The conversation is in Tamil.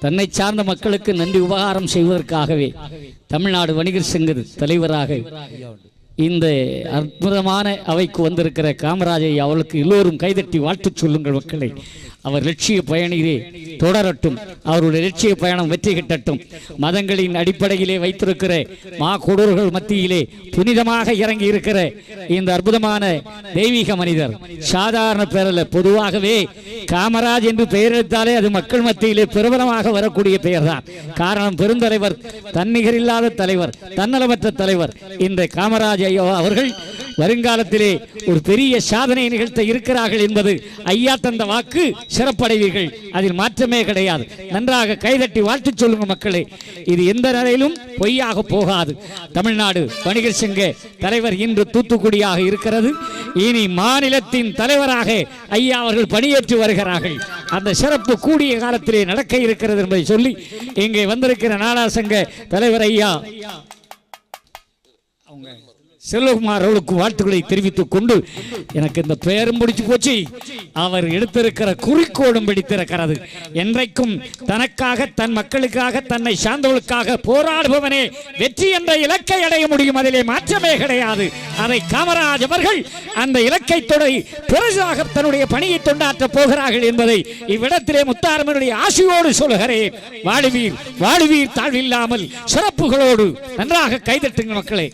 தன்னை சார்ந்த மக்களுக்கு நன்றி உபகாரம் செய்வதற்காகவே தமிழ்நாடு வணிகர் சங்க தலைவராக இந்த அற்புதமான அவைக்கு வந்திருக்கிற காமராஜை அவளுக்கு எல்லோரும் கைதட்டி வாழ்த்துச் சொல்லுங்கள் மக்களை. அவர் லட்சிய பயணியிலே தொடரட்டும். அவருடைய லட்சிய பயணம் வெற்றி கிட்டட்டும். மதங்களின் அடிப்படையிலே வைத்திருக்கிற மா கொடூர்கள் மத்தியிலே புனிதமாக இறங்கி இருக்கிற இந்த அற்புதமான தெய்வீக மனிதர் சாதாரண பேரல பொதுவாகவே காமராஜ் என்று பெயரெடுத்தாலே அது மக்கள் மத்தியிலே பிரபலமாக வரக்கூடிய பெயர்தான். காரணம் பெருந்தலைவர் தன்னிகர் இல்லாத தலைவர் தன்னலமற்ற தலைவர். இந்த காமராஜ் ஐயோ அவர்கள் வருங்காலத்திலே ஒரு பெரிய சாதனை நிகழ்த்த இருக்கிறார்கள் என்பது ஐயா தந்த வாக்கு சிறப்படைவீர்கள். அதில் மாற்றமே கிடையாது. நன்றாக கைதட்டி வாழ்த்துச் சொல்லுங்க மக்களே. இது எந்த நிலையிலும் பொய்யாக போகாது. தமிழ்நாடு வணிகர் சங்க தலைவர் இன்று தூத்துக்குடியாக இருக்கிறது. இனி மாநிலத்தின் தலைவராக ஐயா அவர்கள் பணியேற்று வருகிறார்கள். அந்த சிறப்பு கூடிய காலத்திலே நடக்க இருக்கிறது என்பதை சொல்லி இங்கே வந்திருக்கிற நாடா சங்க தலைவர் ஐயா. அவங்க செல்வகுமார் அவர்களுக்கு வாழ்த்துக்களை தெரிவித்துக் கொண்டு எனக்கு இந்த பெயரும் பிடிச்சு போச்சு. அவர் எடுத்திருக்கிற குறிக்கோடும் பிடித்திருக்கிறது. என்றைக்கும் தனக்காக தன் மக்களுக்காக தன்னை சார்ந்தவர்களுக்காக போராடுபவனே வெற்றி என்ற இலக்கை அடைய முடியும். அதிலே மாற்றமே கிடையாது. அதை காமராஜ் அவர்கள் அந்த இலக்கை தொடை பெருசாக தன்னுடைய பணியை தொண்டாற்றப் போகிறார்கள் என்பதை இவ்விடத்திலே முத்தாரமனுடைய ஆசையோடு சொல்கிறேன் வாழுவீர் வாழுவீர் தாழ்வில்லாமல் சிறப்புகளோடு நன்றாக கைதட்டுங்கள் மக்களே.